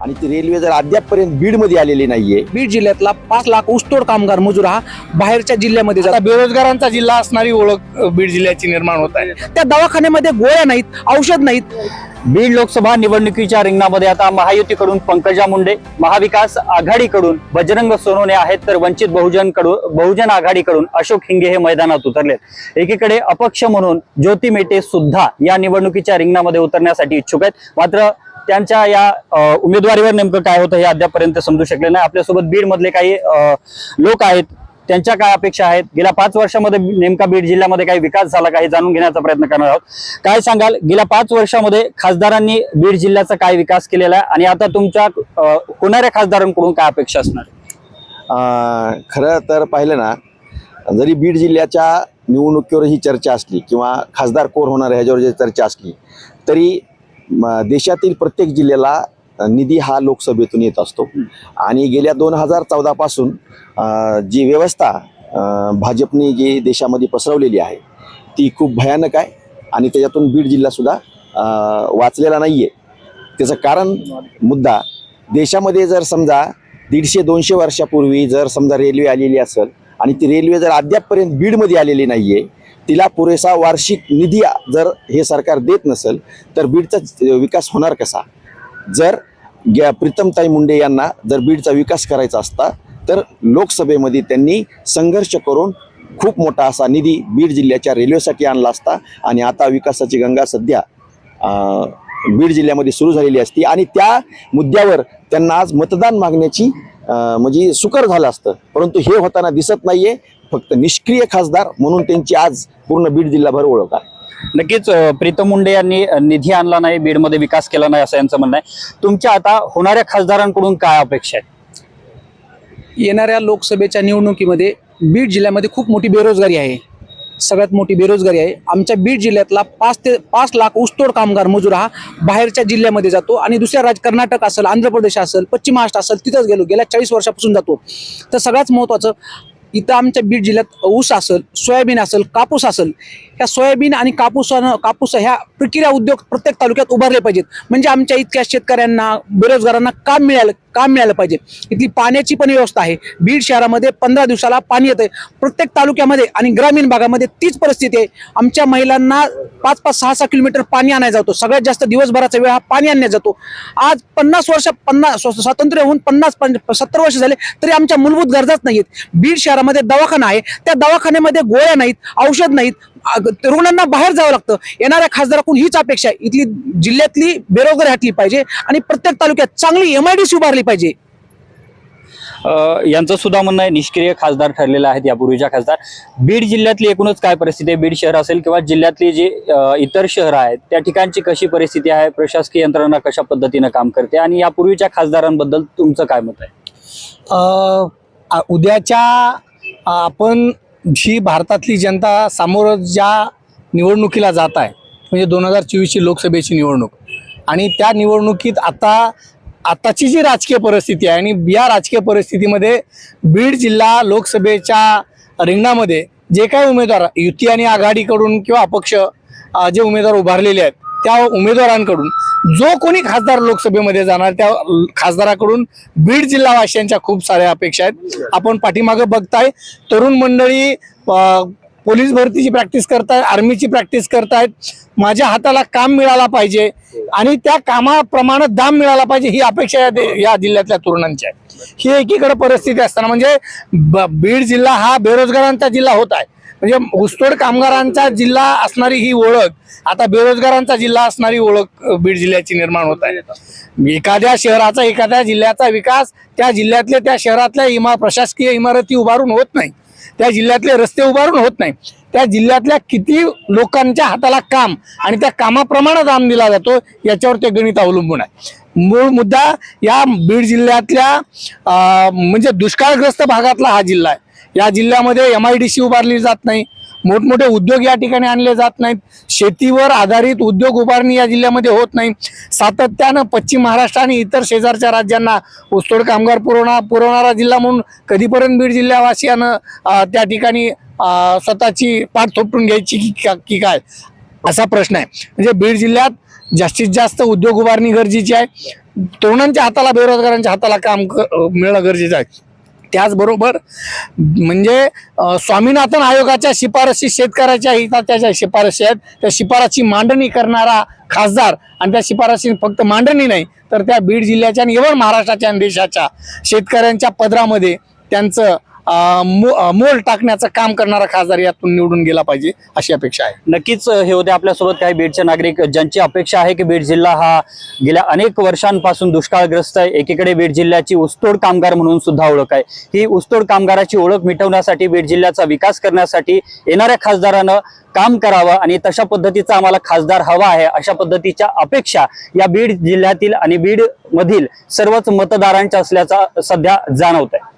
आणि ती रेल्वे जर अद्यापपर्यंत बीडमध्ये आलेली नाहीये. बीड जिल्ह्यातला पाच लाख ऊसतोड कामगार मजूर हा बाहेरच्या जिल्ह्यामध्ये जातात बेरोजगारांचा जिल्हा असणारी ओळख अ, बीड जिल्ह्याची निर्माण होत आहे. त्या दवाखान्यामध्ये गोळ्या नाहीत औषध नाहीत. बीड लोकसभा निवडणुकीच्या रिंगणामध्ये आता महायुतीकडून पंकजा मुंडे महाविकास आघाडीकडून बजरंग सोनवणे आहेत तर वंचित बहुजनकडून बहुजन आघाडीकडून अशोक हिंगे हे मैदानात उतरलेत. एकीकडे अपक्ष म्हणून ज्योती मेटे सुद्धा या निवडणुकीच्या रिंगणामध्ये उतरण्यासाठी इच्छुक आहेत. मात्र त्यांच्या या उमेदवारीवर नेमकं काय होतं हे अद्यापपर्यंत समजू शकले नाही. आपल्यासोबत बीड मधले काही लोक आहेत. त्यांच्या काय अपेक्षा आहेत? गेल्या पाच वर्षामध्ये नेमका बीड जिल्ह्यामध्ये काही विकास झाला काही जाणून घेण्याचा प्रयत्न करणार आहोत. काय सांगाल? गेल्या पाच वर्षामध्ये खासदारांनी बीड जिल्ह्याचा काय विकास केलेला आहे? आणि आता तुमच्या होणाऱ्या खासदारांकडून काय अपेक्षा असणार खरं तर पाहिलं ना जरी बीड जिल्ह्याच्या निवडणुकीवर ही चर्चा असली किंवा खासदार कोर होणार ह्याच्यावर जरी चर्चा असली तरी देशातील प्रत्येक जिल्ह्याला निधी हा लोकसभेतून येत असतो. आणि गेल्या दोन हजार चौदापासून जी व्यवस्था भाजपने जी देशामध्ये पसरवलेली आहे ती खूप भयानक आहे. आणि त्याच्यातून बीड जिल्हासुद्धा वाचलेला नाही आहे त्याचं कारण मुद्दा देशामध्ये जर समजा दीडशे दोनशे वर्षापूर्वी जर समजा रेल्वे आलेली असेल आणि ती रेल्वे जर अद्यापपर्यंत बीडमध्ये आलेली नाही आहे तिला पुरेसा वार्षिक निधी जर हे सरकार देत नसेल तर बीडचा विकास होणार कसा? जर ग्या प्रीतमताई मुंडे यांना जर बीडचा विकास करायचा असता तर लोकसभेमध्ये त्यांनी संघर्ष करून खूप मोठा असा निधी बीड जिल्ह्याच्या रेल्वेसाठी आणला असता आणि आता विकासाची गंगा सध्या बीड जिल्ह्यामध्ये सुरू झालेली असती. आणि त्या मुद्द्यावर त्यांना आज मतदान मागण्याची म्हणजे सुकर झालं असतं. परंतु हे होताना दिसत नाहीये. फक्त निष्क्रिय खासदार म्हणून त्यांची आज पूर्ण बीड जिल्हाभर ओळख आहे. नक्कीच प्रीतम मुंडे यांनी निधी आणला नाही बीडमध्ये विकास केला नाही असं यांचं म्हणणं आहे. तुमच्या आता होणाऱ्या खासदारांकडून काय अपेक्षा आहे येणाऱ्या लोकसभेच्या निवडणुकीमध्ये बीड जिल्ह्यामध्ये खूप मोठी बेरोजगारी आहे. सगळ्यात मोठी बेरोजगारी आहे. आमच्या बीड जिल्ह्यातला पाच ते पाच लाख ऊसतोड कामगार मजूर हा बाहेरच्या जिल्ह्यामध्ये जातो आणि दुसऱ्या राज्य कर्नाटक असेल आंध्र प्रदेश असेल पश्चिम महाराष्ट्र असेल तिथंच गेलो. गेल्या चाळीस वर्षापासून जातो. तर सगळ्यात महत्त्वाचं इथं आमच्या बीड जिल्ह्यात ऊस असेल सोयाबीन असेल कापूस असेल ह्या सोयाबीन आणि कापूसानं कापूस ह्या प्रक्रिया उद्योग प्रत्येक तालुक्यात उभारले पाहिजेत. म्हणजे आमच्या इतक्या शेतकऱ्यांना बेरोजगारांना काम मिळालं काम मिळालं पाहिजे. इथली पाण्याची पण व्यवस्था आहे. बीड शहरामध्ये पंधरा दिवसाला पाणी येतं प्रत्येक तालुक्यामध्ये आणि ग्रामीण भागामध्ये तीच परिस्थिती आहे. आमच्या महिलांना पाच पाच सहा सहा किलोमीटर पाणी आणायला जातो. सगळ्यात जास्त दिवसभराचा वेळ हा पाणी आणण्यात जातो. आज पन्नास वर्ष पन्नास स्वातंत्र्य होऊन पन्नास पं- सत्तर वर्ष झाले तरी आमच्या मूलभूत गरजाच नाहीत बीड शहरामध्ये दवाखाना आहे. त्या दवाखान्यामध्ये गोळ्या नाहीत औषध नाहीत. अग- ते रुग्णांना बाहेर जावं लागतं. येणाऱ्या खासदाराकडून हीच अपेक्षा आहे. इथली जिल्ह्यातली बेरोजगारी हटली पाहिजे आणि प्रत्येक तालुक्यात चांगली एमआयडीसी उभारली पाहिजे. अ, यांचं सुद्धा म्हणणं आहे निष्क्रिय खासदार ठरलेले आहेत यापूर्वीच्या खासदार. बीड जिल्ह्यातली एकूणच काय परिस्थिती आहे? बीड शहर असेल किंवा जिल्ह्यातली जी इतर शहरं आहेत त्या ठिकाणची कशी परिस्थिती आहे? प्रशासकीय यंत्रणा कशा पद्धतीनं काम करते? आणि यापूर्वीच्या खासदारांबद्दल तुमचं काय मत आहे? उद्याच्या आपण जी भारतातली जनता सामोरं ज्या निवडणुकीला जात आहे म्हणजे दोन हजार चोवीसची लोकसभेची निवडणूक आणि त्या निवडणुकीत आता आताची जी राजकीय परिस्थिती आहे आणि या राजकीय परिस्थितीमध्ये बीड जिल्हा लोकसभेच्या रिंगणामध्ये जे काही उमेदवार युती आणि आघाडीकडून किंवा अपक्ष जे उमेदवार उभारलेले आहेत त्या उमेदवारांकडून जो कोणी खासदार लोकसभेमध्ये जाणार त्या खासदाराकडून बीड जिल्हावासियांच्या खूप साऱ्या अपेक्षा आहेत. आपण पाठीमागं बघताय तरुण मंडळी पोलीस भरतीची प्रॅक्टिस करतायत आर्मीची प्रॅक्टिस करतायत. माझ्या हाताला काम मिळाला पाहिजे आणि त्या कामाप्रमाणे दाम मिळाला पाहिजे ही अपेक्षा या दे- या जिल्ह्यातल्या तरुणांची आहे. ही एकीकडे परिस्थिती असताना म्हणजे ब- बीड जिल्हा हा बेरोजगारांचा जिल्हा होत आहे. म्हणजे ऊसतोड कामगारांचा जिल्हा असणारी ही ओळख आता बेरोजगारांचा जिल्हा असणारी ओळख बीड जिल्ह्याची निर्माण होत आहे. एखाद्या शहराचा एखाद्या जिल्ह्याचा विकास त्या जिल्ह्यातल्या त्या शहरातल्या इमा प्रशासकीय इमारती उभारून होत नाही. त्या जिल्ह्यातले रस्ते उभारून होत नाही. त्या जिल्ह्यातल्या किती लोकांच्या हाताला काम आणि त्या कामाप्रमाणे दाम दिला जातो याच्यावर ते गणित अवलंबून आहे. मूळ मुद्दा या बीड जिल्ह्यातल्या म्हणजे दुष्काळग्रस्त भागातला हा जिल्हा आहे. या जिल्ह्यामध्ये एम आय डी सी उभारली जात नाही. मोठमोठे उद्योग या ठिकाणी आणले जात नाहीत. शेतीवर आधारित उद्योग उभारणी या जिल्ह्यामध्ये होत नाही. सातत्यानं पश्चिम महाराष्ट्र आणि इतर शेजारच्या राज्यांना ऊसतोड कामगार पुरवणा पुरवणारा जिल्हा म्हणून कधीपर्यंत बीड जिल्ह्यावासियानं त्या ठिकाणी स्वतःची पाठ थोपटून घ्यायची की का- की काय? असा प्रश्न आहे. म्हणजे बीड जिल्ह्यात जास्तीत जास्त उद्योग उभारणी गरजेची आहे. तरुणांच्या हाताला बेरोजगारांच्या हाताला काम क- मिळणं गरजेचं आहे. त्याचबरोबर म्हणजे स्वामीनाथन आयोगाच्या शिफारशी शेतकऱ्याच्या हिताच्या ज्या शिफारशी आहेत. त्या शिफारशी मांडणी करणारा खासदार आणि त्या शिफारशी फक्त मांडणी नाही तर त्या बीड जिल्ह्याच्या आणि एवढ महाराष्ट्राच्या आणि देशाच्या शेतकऱ्यांच्या पदरामध्ये त्यांचं मोल टाकण्याचं काम करणारा खासदार यातून निवडून गेला पाहिजे अशी अपेक्षा आहे. नक्कीच हे होते आपल्यासोबत काही बीडचे नागरिक ज्यांची अपेक्षा आहे की बीड जिल्हा हा गेल्या अनेक वर्षांपासून दुष्काळग्रस्त आहे एकीकडे बीड जिल्ह्याची ऊसतोड कामगार म्हणून सुद्धा ओळख आहे. ही ऊसतोड कामगाराची ओळख मिटवण्यासाठी बीड जिल्ह्याचा विकास करण्यासाठी येणाऱ्या खासदारानं काम करावं आणि तशा पद्धतीचा आम्हाला खासदार हवा आहे अशा पद्धतीच्या अपेक्षा या बीड जिल्ह्यातील आणि बीड मधील सर्वच मतदारांच्या असल्याचा सध्या जाणवत आहे